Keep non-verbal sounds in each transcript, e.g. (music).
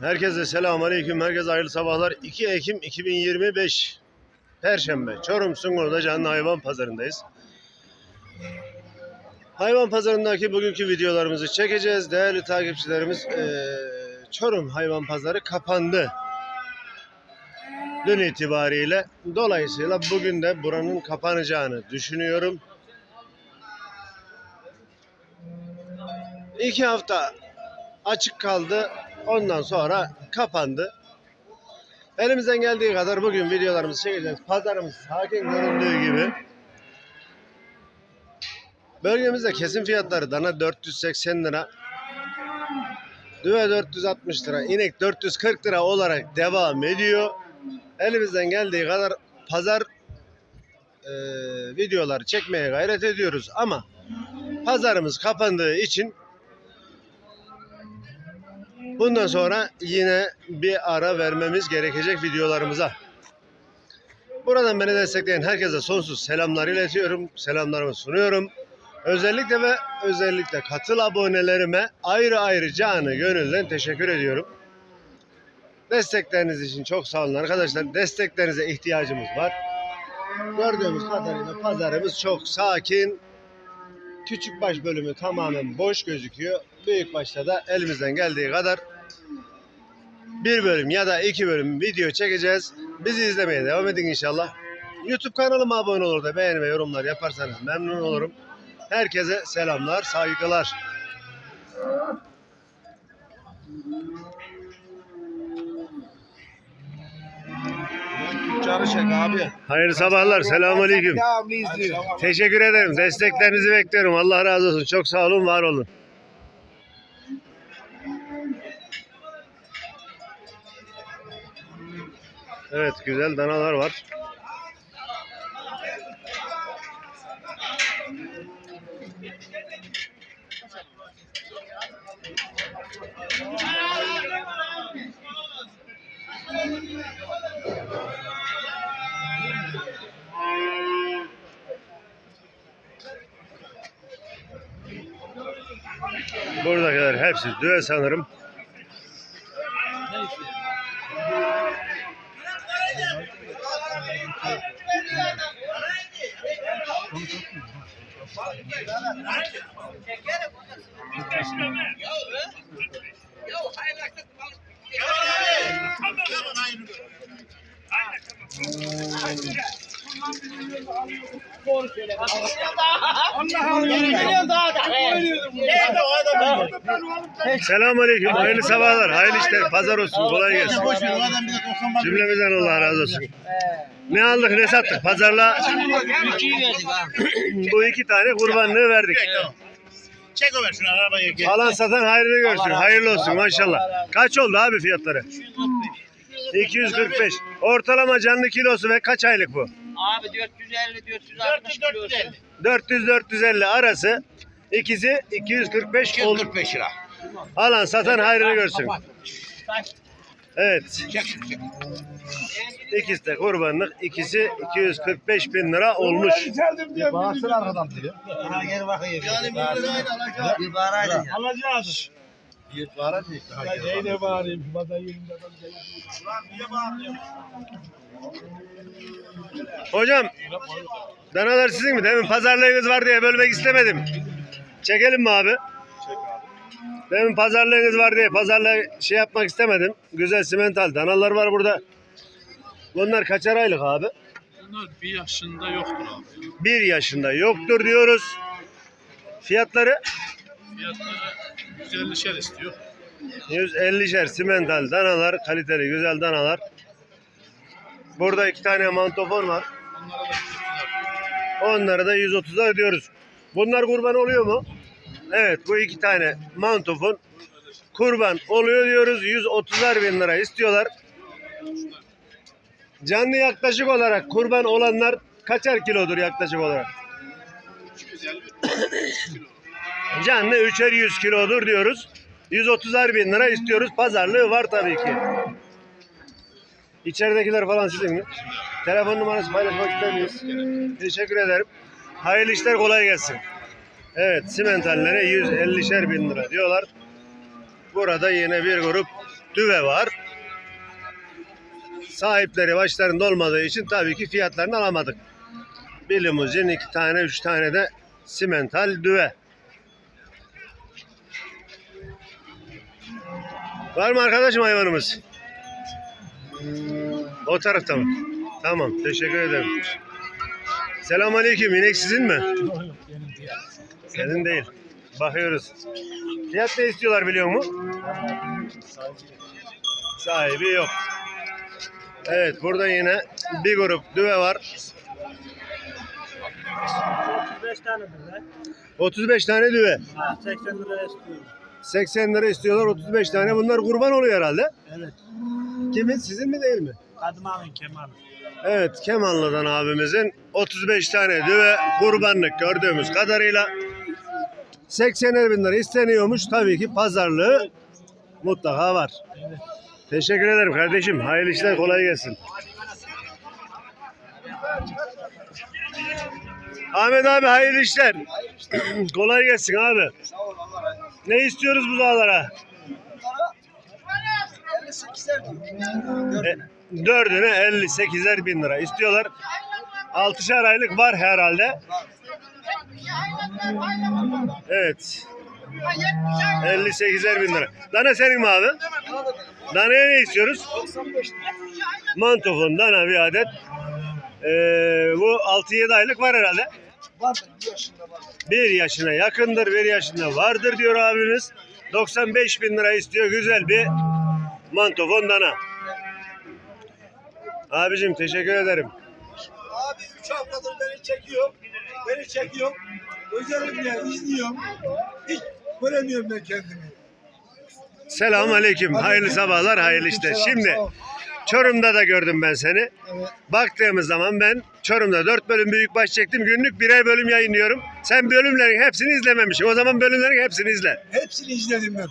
Herkese selamun aleyküm. Herkese hayırlı sabahlar. 2 Ekim 2025 Perşembe. Çorum Sungur'da canlı hayvan pazarındayız. Hayvan pazarındaki bugünkü videolarımızı çekeceğiz. Değerli takipçilerimiz Çorum hayvan pazarı kapandı. Dün itibariyle. Dolayısıyla bugün de buranın kapanacağını düşünüyorum. İki hafta açık kaldı. Ondan sonra kapandı. Elimizden geldiği kadar bugün videolarımızı çekeceğiz. Pazarımız sakin göründüğü gibi. Bölgemizde kesim fiyatları dana 480 lira. Düve 460 lira, inek 440 lira olarak devam ediyor. Elimizden geldiği kadar pazar e, videoları çekmeye gayret ediyoruz ama pazarımız kapandığı için Bundan sonra yine bir ara vermemiz gerekecek videolarımıza. Buradan beni destekleyen herkese sonsuz selamlar iletiyorum. Selamlarımı sunuyorum. Özellikle ve özellikle katıl abonelerime ayrı ayrı canı gönülden teşekkür ediyorum. Destekleriniz için çok sağ olun arkadaşlar. Desteklerinize ihtiyacımız var. Gördüğümüz kadarıyla pazarımız çok sakin. Küçük baş bölümü tamamen boş gözüküyor. Büyük başta da elimizden geldiği kadar bir bölüm ya da iki bölüm video çekeceğiz. Bizi izlemeye devam edin inşallah. YouTube kanalıma abone olur da beğeni ve yorumlar yaparsanız memnun olurum. Herkese selamlar, saygılar. Tüccarı çek abi. Hayırlı sabahlar. Devamlı izliyor. Teşekkür ederim. Desteklerinizi bekliyorum. Allah razı olsun. Çok sağ olun, var olun. Evet, güzel danalar var. Buradakiler hepsi düve sanırım. Aynen tamam. Selamünaleyküm. Hayırlı sabahlar. Hayırlı işler. Pazar olsun. Kolay gelsin. Boş ver o adam bir de 90 bak. Cümlemizden Allah razı olsun. Ne aldık ne sattık? Pazarla (clears throat) bu iki tane kurbanlığı verdik. Çek Ömer şunu arabaya gel. Alan satan hayrını görsün. Hayırlı olsun maşallah. Kaç oldu abi fiyatları? 245. Ortalama canlı kilosu ve kaç aylık bu? Abi 450 460 kilosu. 400-450 arası. İkisi 245 oldu. 245 lira. Alan satan hayrını görsün. Evet. İkisi de kurbanlık. İkisi 245 bin lira olmuş. Bağırsın arkadan diyor. Gel bakayım. Yani bir lira aynı alacağım. Bir bağıraydı. Alacağız. Bir. Ya neyine bağırayım? Bazen yerimde adam geliyor. Ulan niye bağırıyorsun? Hocam danalar sizin mi? Demin pazarlığınız var diye bölmek istemedim. Çekelim mi abi? Demin pazarlığınız var diye pazarlığı şey yapmak istemedim. Güzel simental danalar var burada. Bunlar kaçar aylık abi? Bunlar bir yaşında yoktur abi. Bir yaşında yoktur diyoruz. Fiyatları Fiyatları 150 şer istiyor. 150'şer simental danalar, kaliteli güzel danalar. Burada iki tane mantofon var. Onlara da 130 Onları da 130'a ödüyoruz. Bunlar kurban oluyor mu? Evet bu iki tane mantofon kurban oluyor diyoruz. 130'ar bin lira istiyorlar. Canlı yaklaşık olarak kurban olanlar kaçar kilodur yaklaşık olarak? 250 Canlı 3'er 100 kilodur diyoruz. 130'ar bin lira istiyoruz. Pazarlığı var tabii ki. İçeridekiler falan sizin mi? Telefon numarası paylaşmak ister miyiz? Teşekkür ederim. Hayırlı işler kolay gelsin. Evet simentallere 150'şer bin lira diyorlar. Burada yine bir grup düve var. Sahipleri başlarında olmadığı için tabii ki fiyatlarını alamadık. Bir limuzin, iki tane, üç tane de simental düve. Var mı arkadaşım hayvanımız? O tarafta mı? Tamam, teşekkür ederim. Selamünaleyküm. İnek sizin mi? Senin değil. Bakıyoruz. Fiyat ne istiyorlar biliyor musun? Sahibi yok. Evet burada yine bir grup düve var. 5 tane de. 35 tane düve. 80 liraya istiyorum. 80 lira istiyorlar 35 tane. Bunlar kurban oluyor herhalde. Evet. Kimin? Sizin mi değil mi? Abin Kemal. Evet Kemanlı'dan abimizin 35 tane düve kurbanlık gördüğümüz kadarıyla 80 bin lira isteniyormuş. Tabii ki pazarlığı mutlaka var. Teşekkür ederim kardeşim. Hayırlı işler kolay gelsin. Ahmet abi hayırlı işler. (clears throat) kolay gelsin abi. Ne istiyoruz bu dağlara? E, dördüne 58'er bin lira istiyorlar. Altışar aylık var herhalde. Evet. 58'er bin lira. Dana senin mi abi? Danaya ne istiyoruz? Mantofon dana bir adet. Ee, bu 6-7 aylık var herhalde. Bir yaşına yakındır, bir yaşında vardır diyor abimiz. 95 bin lira istiyor güzel bir mantofon dana. Abicim teşekkür ederim. Abi 3 haftadır beni çekiyor. Beni çekiyor. Özellikle izliyorum. Hiç göremiyorum ben kendimi. Selamun aleyküm. Hayırlı sabahlar, hayırlı işler. Şimdi Çorum'da da gördüm ben seni. Evet. Baktığımız zaman ben Çorum'da 4 bölüm büyükbaş çektim. Günlük birer bölüm yayınlıyorum. Sen bölümlerin hepsini izlememişsin. O zaman bölümlerin hepsini izle. Hepsini izledim ben.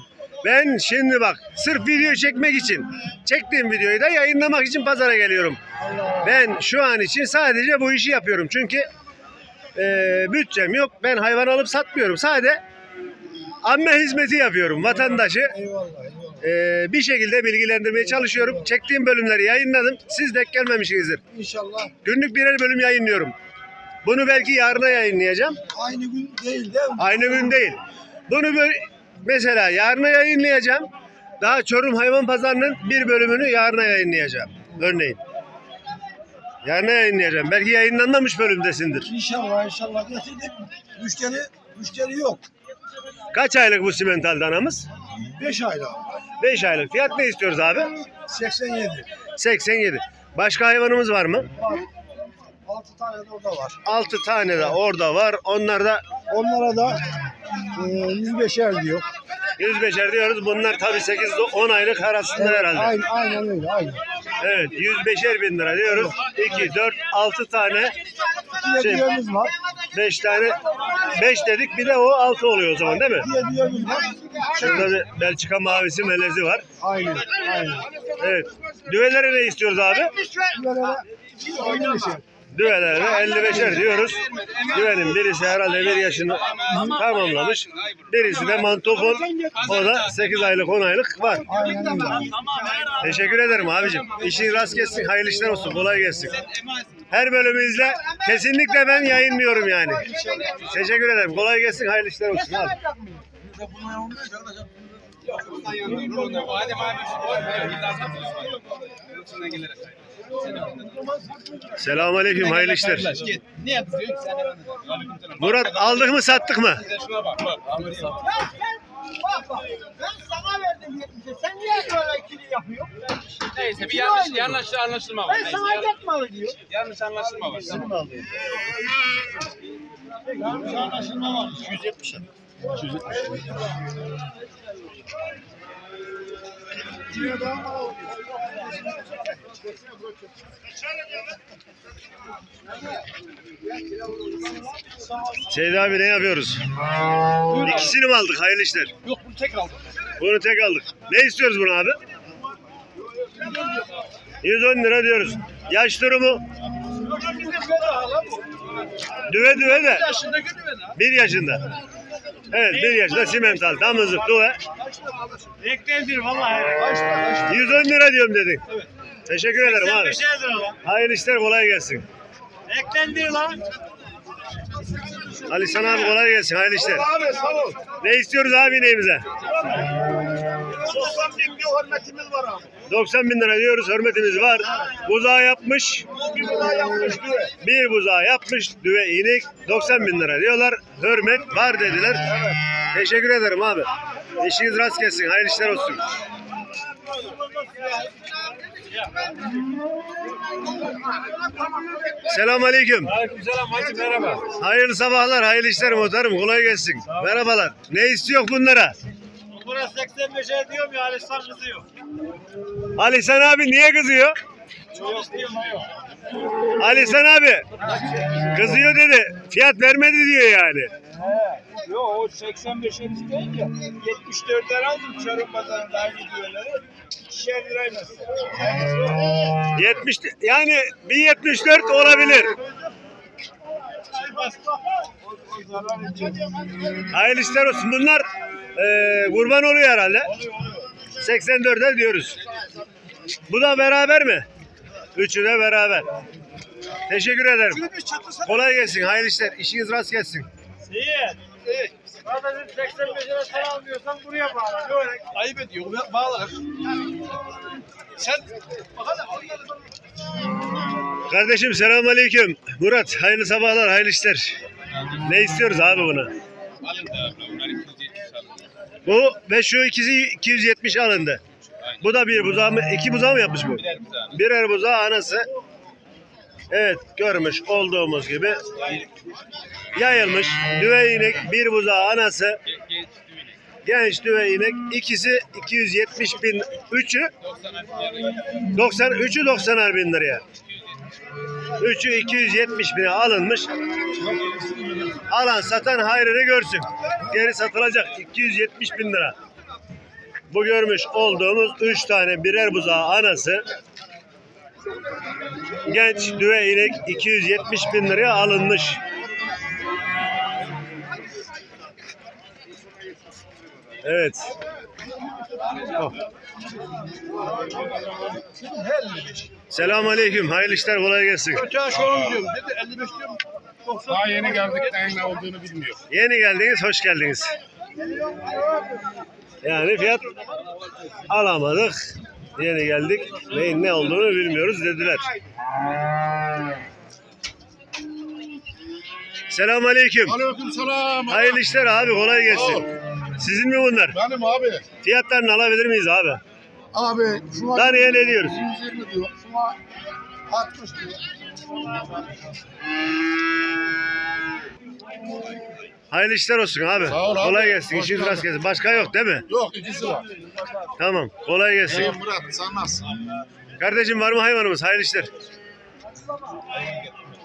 Ben şimdi bak sırf video çekmek için çektiğim videoyu da yayınlamak için pazara geliyorum. Ben şu an için sadece bu işi yapıyorum. Çünkü eee bütçem yok. Ben hayvan alıp satmıyorum. Sadece amme hizmeti yapıyorum. Vatandaşı eee, bir şekilde bilgilendirmeye çalışıyorum. Çektiğim bölümleri yayınladım. Siz denk gelmemişsinizdir. İnşallah Günlük birer bölüm yayınlıyorum. Bunu belki yarına yayınlayacağım. aynı gün değil değil mi? Aynı gün değil. Bunu böyle mesela yarına yayınlayacağım. Daha Çorum Hayvan Pazarı'nın bir bölümünü yarına yayınlayacağım. Örneğin. Yarına yayınlayacağım. Belki yayınlanmamış bölümdesindir. İnşallah inşallah getirdik. Müşteri, müşteri yok. Kaç aylık bu simental danamız? 5 ayda. 5 aylık. Fiyat ne istiyoruz abi? 87. 87. Başka hayvanımız var mı? Var. 6 tane de orada var. 6 tane de orada var. Onlar da Onlara da e, 105'er diyor. 105'er diyoruz. Bunlar tabii 8-10 aylık arasında herhalde. Aynen, aynen öyle. Aynen. Evet 105'er bin lira diyoruz. 2, 4, 6 tane Şey- var. 5 tane 5 dedik bir de o 6 oluyor o zaman değil mi? Bir hediyemiz var. Şurada bir Belçika mavisi melezi var. Aynen. Aynen. Evet. Düvelere ne istiyoruz abi? Bir şey. Düvelere de 55'er diyoruz. Düvenin birisi herhalde bir yaşını tamamlamış. Birisi de mantofon. O da 8 aylık 10 aylık var. Teşekkür ederim abicim. İşin rast gelsin. Hayırlı işler olsun. Kolay gelsin. Her bölümü izle. Kesinlikle ben yayınlıyorum yani. Teşekkür ederim. Kolay gelsin. Hayırlı işler olsun. Abi. Selamünaleyküm. Hayırlı işler. Ne yapıyorsun sen? Murat aldık mı sattık mı? Şuna bak bak. Bak bak ben sana verdim 70'e. Sen niye böyle ikili yapıyorsun? Neyse bir yanlış yanlış anlaşılma var. Ben Neyse, sana yan- yapmalı diyor. yanlış anlaşılma var. Seyit abi ne yapıyoruz? İkisini mi aldık? Hayırlı işler. Yok bunu tek aldım. Bunu tek aldık. Ne istiyoruz bunu abi? 110 lira diyoruz. Yaş durumu? Düve düve de. Bir yaşında. Evet bir yaşında simental damızlık duve. Eklendir vallahi. 110 lira diyorum dedin. Teşekkür ederim abi. 85'e lira lan. Hayırlı işler kolay gelsin. Eklendir lan. Ali sana abi kolay gelsin hayırlı işler. Abi sağ ol. Ne istiyoruz abi ineğimize? 90 bin bir hürmetimiz var abi. 90 bin lira diyoruz hürmetimiz var. Buzağı yapmış. Bir buzağı yapmış diyor. Bir buzağı yapmış düve inek 90 bin lira diyorlar. Hürmet var dediler. Teşekkür ederim abi. İşiniz rast gelsin. Hayırlı işler olsun. Selam aleyküm. Aleykümselam hacı merhaba. Hayırlı sabahlar, hayırlı işler muhtarım. Kolay gelsin. Merhabalar. Ne istiyor bunlara? Burası 85'e diyorum ya Alistan kızıyor. Ali sen abi niye kızıyor? Çok istiyorum yok. Ali sen abi kızıyor dedi. Fiyat vermedi diyor yani. Yo o 85'e isteyince 74'ler aldım Çorum pazarında aynı diyorları. İkişer lirayla. 70 yani 1.74 olabilir. Hayırlı işler olsun. Bunlar eee, kurban oluyor herhalde. 84'e diyoruz. Bu da beraber mi? Üçü de beraber. Teşekkür ederim. Kolay gelsin. Hayırlı işler. İşiniz rast gelsin. İyi. Kardeşim 85 lira sen almıyorsan buraya bağla. Ayıp ediyor. Bağlarım. Sen Kardeşim selamünaleyküm. Murat hayırlı sabahlar, hayırlı işler. Ne istiyoruz abi buna? alın da abla. Bunlar 270 alın. Bu ve şu ikisi 270 alındı. Bu da bir buzağı mı? iki buzağı mı yapmış bu? Birer buzağı anası. Evet görmüş olduğumuz gibi yayılmış düve inek bir buzağı anası Genç düve inek ikisi 270 bin üçü 90 lira. 90 üçü 90'ar bin liraya. Üçü 270 bine alınmış. Alan satan hayrını görsün. Geri satılacak 270 bin lira. Bu görmüş olduğumuz 3 tane birer buzağı anası. Genç düve inek 270 bin liraya alınmış. Evet. Oh. Selamun aleyküm. Hayırlı işler kolay gelsin. Öte onu diyorum. Dedi 55 diyorum. Daha yeni geldik neyin ne olduğunu bilmiyor. Yeni geldiniz, hoş geldiniz. Yani fiyat alamadık. Yeni geldik. Neyin ne olduğunu bilmiyoruz dediler. Selamun aleyküm. Aleyküm selam. Hayırlı işler abi kolay gelsin. Sizin mi bunlar? Benim abi. Fiyatlarını alabilir miyiz abi? Abi şuna Taneye ne diyoruz? 120 diyor. Şuna 60 diyor. Hayırlı işler olsun abi. Sağ ol abi. Kolay gelsin. Hoş İşiniz rast gelsin. Başka yok değil mi? Yok ikisi var. Tamam. Kolay gelsin. Hey Murat sen nasılsın? Kardeşim var mı hayvanımız? Hayırlı işler.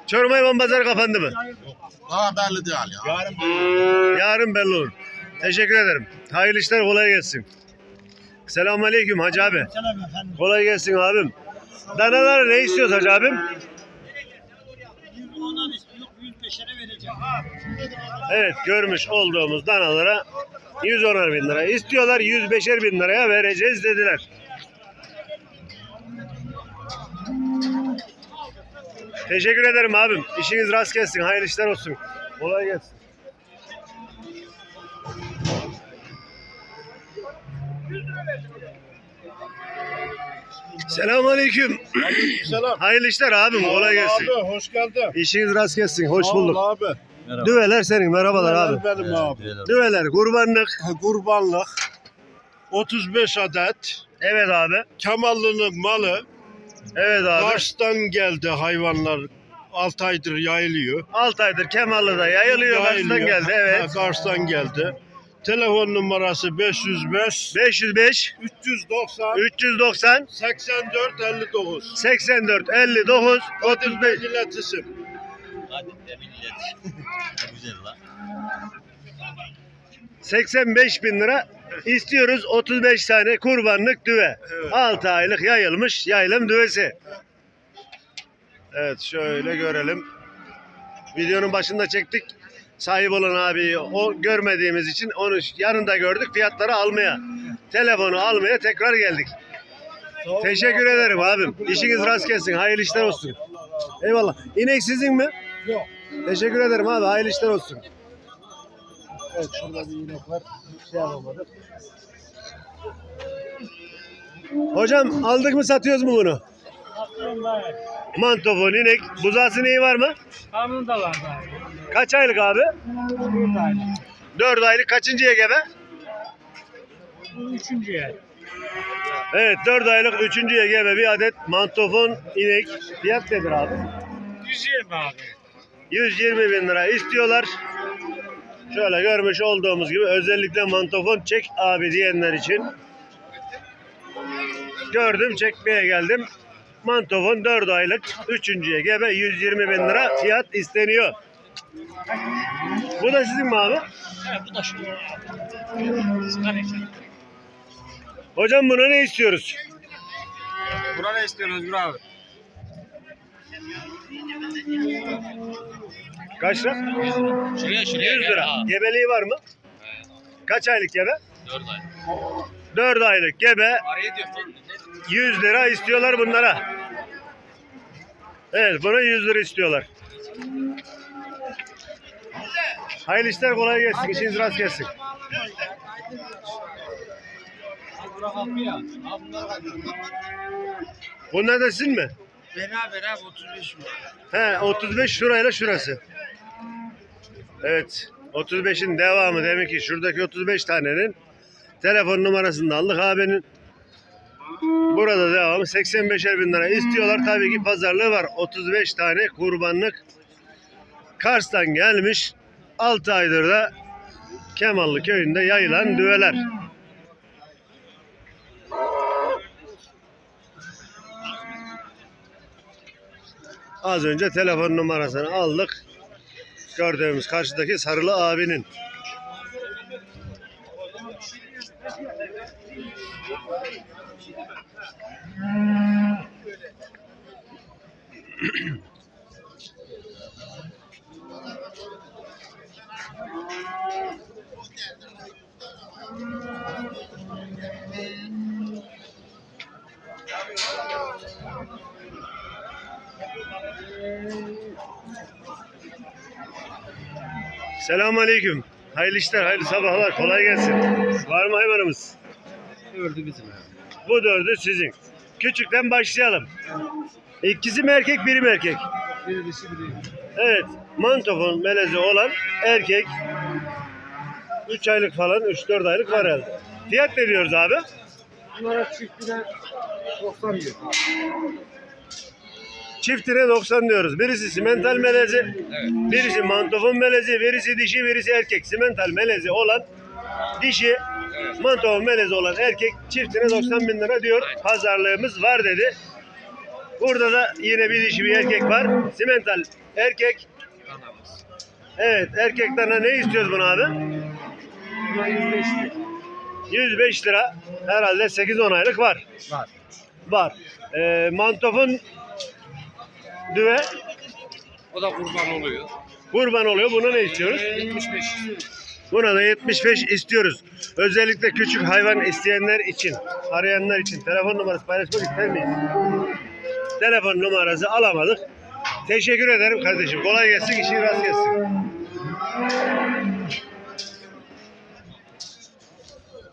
Çorum hayvan pazarı kapandı mı? Daha belli değil ya. Yarın belli olur. Teşekkür ederim. Hayırlı işler kolay gelsin. Selamun aleyküm hacı abi. Kolay gelsin abim. Danalar ne istiyoruz hacı abim? 110'dan istiyor, 105'e vereceğim. Evet görmüş olduğumuz danalara 110'ar bin lira istiyorlar 105'er bin liraya vereceğiz dediler. Teşekkür ederim abim. İşiniz rast gelsin. Hayırlı işler olsun. Kolay gelsin. Selamun aleyküm. Selam. Hayırlı işler abim. Kolay gelsin. Abi hoş geldin. İşiniz rast gelsin. Hoş bulduk. abi. Düveler senin. Merhabalar abi. Benim abi. Düveler kurbanlık. Kurbanlık 35 adet. Evet abi. Kemallı'nın malı. Evet abi. Kars'tan geldi hayvanlar. 6 aydır yayılıyor. 6 aydır Kemallı'da yayılıyor. Kars'tan Yayılıyor. geldi. Evet. Ha, Kars'tan geldi. Telefon numarası 505 505 390 390 84 59. 84 59 35 İletisim. Hadi de millet. Güzel lan. 85 bin lira istiyoruz 35 tane kurbanlık düve. 6 aylık yayılmış yaylım düvesi. Evet şöyle görelim. Videonun başında çektik. Sahip olan abiyi o görmediğimiz için onu yanında gördük fiyatları almaya. Telefonu almaya tekrar geldik. Teşekkür ederim abim. İşiniz rast gelsin. Hayırlı işler olsun. Eyvallah. İnek sizin mi? Yok. Teşekkür ederim abi. Hayırlı işler olsun. Evet şurada bir inek var. Şey yapamadık. Hocam aldık mı satıyoruz mu bunu? Mantofon inek. Buzası neyi var mı? Kanun da var abi. Kaç aylık abi? Bir tane. 4 aylık kaçıncıya gebe? Bu üçüncü yer. Evet 4 aylık 3. gebe bir adet mantofon inek. Fiyat nedir abi? 120 abi. 120 bin lira istiyorlar. Şöyle görmüş olduğumuz gibi özellikle mantofon çek abi diyenler için gördüm çekmeye geldim. Mantofon 4 aylık 3. gebe 120 bin lira fiyat isteniyor. Bu da sizin mi abi? Evet bu da şu. Hocam buna ne istiyoruz? Buna ne istiyorsunuz Özgür abi? Kaç lira? Şuraya şuraya 100 lira. Gebeliği var mı? Kaç aylık gebe? 4 ay. 4 aylık gebe Araya diyor. 100 lira istiyorlar bunlara. Evet buna 100 lira istiyorlar. Hayırlı işler kolay gelsin. İşiniz rast gelsin. Bunlar da sizin mi? Beraber abi 35 mi? He 35 şurayla şurası. Evet 35'in devamı demek ki şuradaki 35 tanenin telefon numarasını da aldık abinin. Burada devamı 85'er bin lira istiyorlar. Tabii ki pazarlığı var. 35 tane kurbanlık Kars'tan gelmiş. 6 aydır da Kemallı köyünde yayılan düveler. Az önce telefon numarasını aldık. Gördüğümüz karşıdaki sarılı abinin. Selamun Aleyküm. Hayırlı işler, hayırlı sabahlar. Kolay gelsin. Var mı hayvanımız? Gördü bizim Bu dördü sizin. Küçükten başlayalım. İkisi mi erkek, biri mi erkek? Biri dişi biri. Evet. Mantofon melezi olan erkek. 3 aylık falan, 3-4 aylık var herhalde. Fiyat ne diyoruz abi? Bunlara çiftine 90 diyor. Çiftine 90 diyoruz. Birisi simental melezi, birisi mantofon melezi, birisi dişi, birisi erkek. Simental melezi olan dişi, mantofon melezi olan erkek çiftine 90 bin lira diyor. Pazarlığımız var dedi. Burada da yine bir dişi bir erkek var. Simental erkek. Evet erkek dana ne istiyoruz bunu abi? 105 lira. Herhalde 8-10 aylık var. Var. Var. Ee, mantofon düve O da kurban oluyor. kurban oluyor. Buna ne istiyoruz? 75. Buna da 75 istiyoruz. Özellikle küçük hayvan isteyenler için, arayanlar için telefon numarası paylaşmak ister miyiz? Telefon numarası alamadık. Teşekkür ederim kardeşim. Kolay gelsin, işin rast gelsin.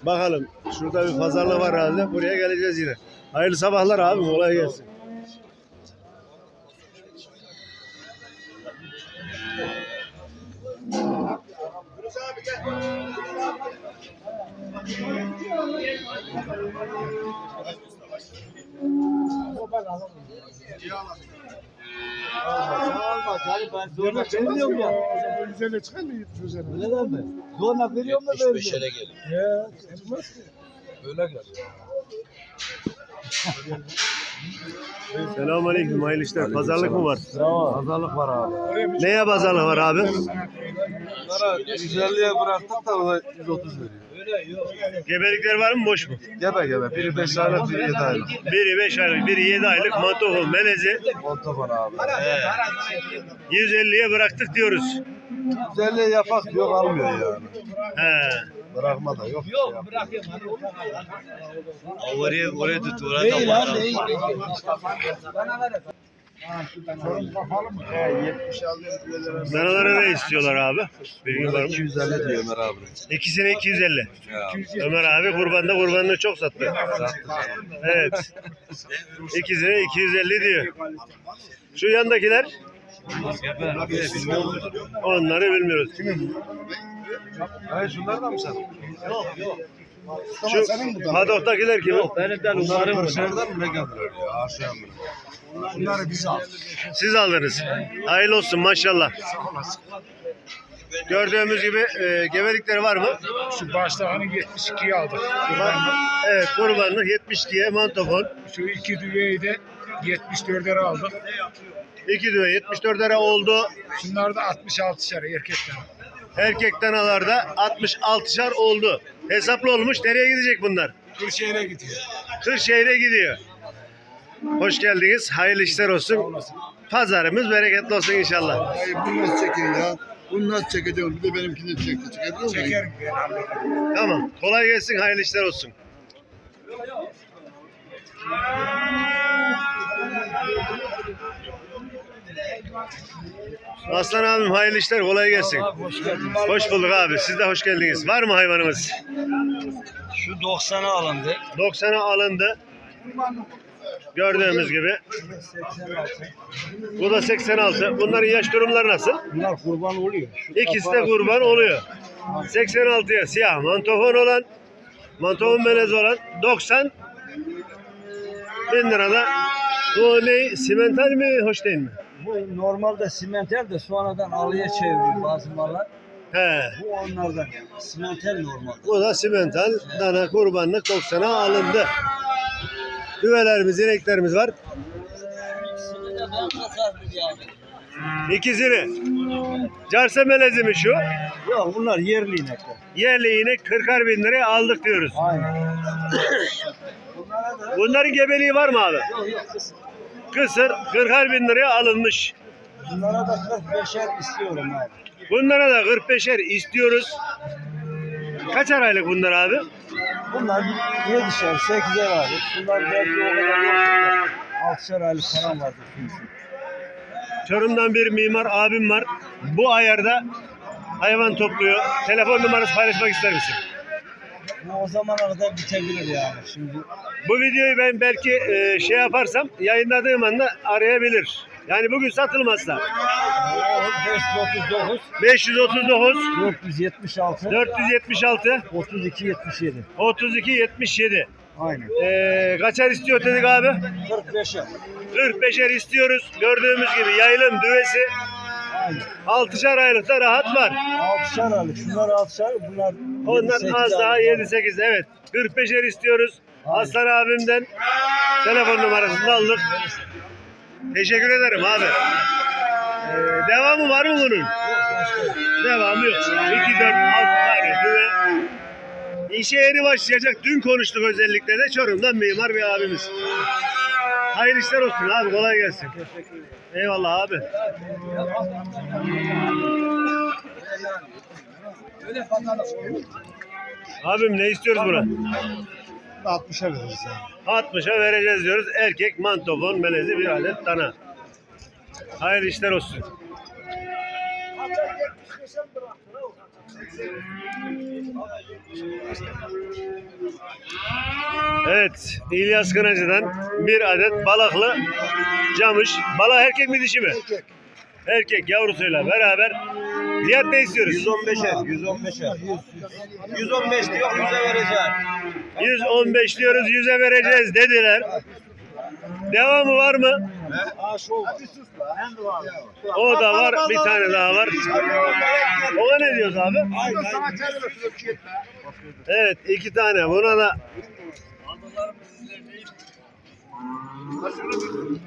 Bakalım. Şurada bir pazarlık var herhalde. Buraya geleceğiz yine. Hayırlı sabahlar abi. Kolay gelsin. Zorla veriyorum ya. Üzerine çıkar mı? Üzerine. Öyle mi? Zorla veriyorum da vermiyorum. 75'lere gelir. Ya, olmaz (laughs) ki. Selamünaleyküm. Hayırlı işler. Pazarlık mı var? Pazarlık var abi. Neye pazarlık var abi? Bunlara 150'ye bıraktık da o da 130 veriyor. Gebelikler var mı boş mu? Gebe gebe. Biri 5 aylık, biri 7 aylık. Biri 5 aylık, biri 7 aylık mantofon melezi. Montofon abi. 150'ye bıraktık diyoruz. Güzelliği yapak yok almıyor yani. He. Bırakma da yok. Yok bırakayım. Oraya oraya tut oraya Değil lan değil. Bana ver. Danalara ne istiyorlar abi? Bilgin var mı? 250 diyor Ömer abi. İkisine 250. Ömer abi kurbanda kurbanını çok sattı. Evet. İkisine 250 diyor. Şu yandakiler? Onları bilmiyoruz. Hayır şunlar da mı sen? Şu Hadok'takiler kim? Benimden Bunları Kırşehir'den mi ne gönderiyor ya? Aşağıya mı? Bunları biz aldık. Siz aldınız. Hayırlı olsun maşallah. Gördüğümüz gibi e, gebelikleri var mı? Şu başta hani 72'yi aldık. Evet kurbanlık 72'ye mantofon. Şu iki düveyi de 74'lere aldık. İki düve 74 lira oldu. Şunlar da 66'şer erkekler. Erkek danalarda 66'şar oldu. Hesaplı olmuş. Nereye gidecek bunlar? Kırşehir'e gidiyor. Kırşehir'e gidiyor. Hoş geldiniz. Hayırlı işler olsun. Pazarımız bereketli olsun inşallah. Hayır bunu nasıl çekin ya? Bunu nasıl çekeceğim? Bir de benimkini çekti. Çekebilir miyim? Çekerim. Tamam. Kolay gelsin. Hayırlı işler olsun. Aslan abim hayırlı işler. Kolay gelsin. Hoş bulduk abi. Siz de hoş geldiniz. Var mı hayvanımız? Şu 90'a alındı. 90'a alındı. Gördüğümüz gibi. Bu da 86. Bunların yaş durumları nasıl? Bunlar kurban oluyor. Şu İkisi de kurban oluyor. 86'ya siyah mantofon olan, mantofon melez olan 90 bin lirada. Bu ne? Simental mi? Hoş değil mi? Bu normalde simentel de sonradan alıya çeviriyor bazı mallar. He. Bu onlardan. Simentel normal. Bu da simental dana kurbanlık 90'a alındı. Düvelerimiz, ineklerimiz var. İkisini de ben kasardım yani. İkisini. Carsa melezi mi şu? Yok bunlar yerli inekler. Yerli inek 40'ar bin liraya aldık diyoruz. Aynen. Bunların gebeliği var mı abi? yok yok. Kısır 40'ar bin liraya alınmış. Bunlara da 45'er istiyorum abi. Bunlara da 45'er istiyoruz. Kaçar aylık bunlar abi? Bunlar 7'şer, 8'er aylık. Bunlar belki o kadar yok. 6'şer aylık falan vardır. Çorum'dan bir mimar abim var. Bu ayarda hayvan topluyor. Telefon numarası paylaşmak ister misin? Bu o zamana kadar bitebilir yani. Şimdi Bu videoyu ben belki e, şey yaparsam yayınladığım anda arayabilir. Yani bugün satılmazsa. o 539 539 476 476 32 77. 32 77. Aynen. E, kaçar istiyor dedik abi? 45'er. 45'er istiyoruz. Gördüğümüz gibi yayılım düvesi. Aynen. 6'şar aylıkta rahat var. 6'şer aylık. Şunlar 6'şer. Bunlar Ondan 7-8 az daha aylık. 7-8 evet. 45'er istiyoruz. Aslan abimden telefon numarasını aldık. Teşekkür ederim abi. Ee, devamı var mı bunun? Devamı yok. 2, 4, 6 tane düve. İşe yeni başlayacak. Dün konuştuk özellikle de Çorum'dan mimar bir abimiz. Hayırlı işler olsun abi. Kolay gelsin. Eyvallah abi. Abim ne istiyoruz buna? 60'a veririz yani. 60'a vereceğiz diyoruz. Erkek mantofon melezi bir adet dana. Hayırlı işler olsun. Evet, İlyas Kınacı'dan bir adet balaklı camış. Bala erkek mi dişi mi? Erkek. Erkek yavrusuyla beraber. Fiyat ne istiyoruz? 115'er. 115'er. 115 diyor 100'e vereceğim. 115 diyoruz, 100'e vereceğiz dediler. Devamı var mı? O da var, bir tane daha var. Ona ne diyoruz abi? Evet, iki tane. Buna da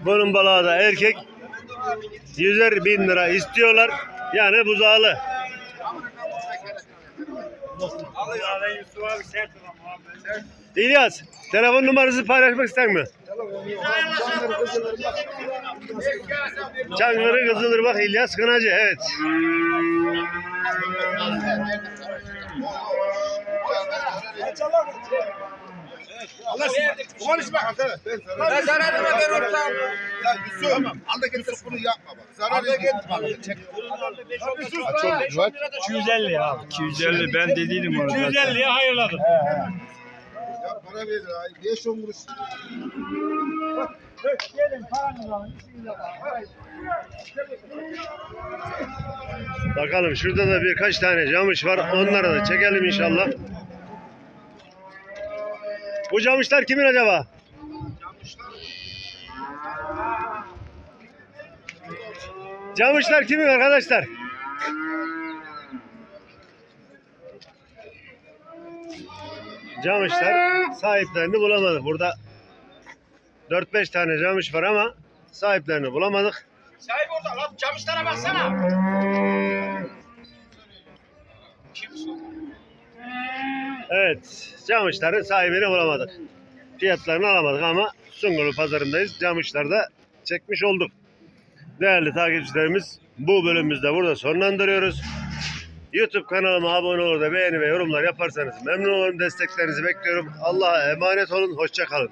bunun balığı da erkek. Yüzer bin lira istiyorlar. Yani buzağlı. İlyas, telefon numarası paylaşmak ister mi? Çankırı Kızılırmak İlyas Kınacı evet. Allah konuşma. Ben zararıma ben ortağım. Ya Yusuf. Tamam. Al da Yusuf bunu yapma bak. Zarar etme. Çek. Çok güzel. 250 abi. 250 ben dediydim onu zaten. 250'ye hayırladım. Ya para verir ay. 5 10 kuruş. Gelin paranızı alın. Bismillah. Haydi. Bakalım şurada da birkaç tane camış var. Onları da çekelim inşallah. Bu camışlar kimin acaba? Camışlar kimin arkadaşlar? Camışlar sahiplerini bulamadık. Burada 4-5 tane camış var ama sahiplerini bulamadık. Sahip orada lan camışlara baksana. Evet, camışların sahibini bulamadık. Fiyatlarını alamadık ama Sungurlu pazarındayız. Camışları da çekmiş olduk. Değerli takipçilerimiz bu bölümümüzde burada sonlandırıyoruz. YouTube kanalıma abone olur da beğeni ve yorumlar yaparsanız memnun olurum. Desteklerinizi bekliyorum. Allah'a emanet olun. Hoşça kalın.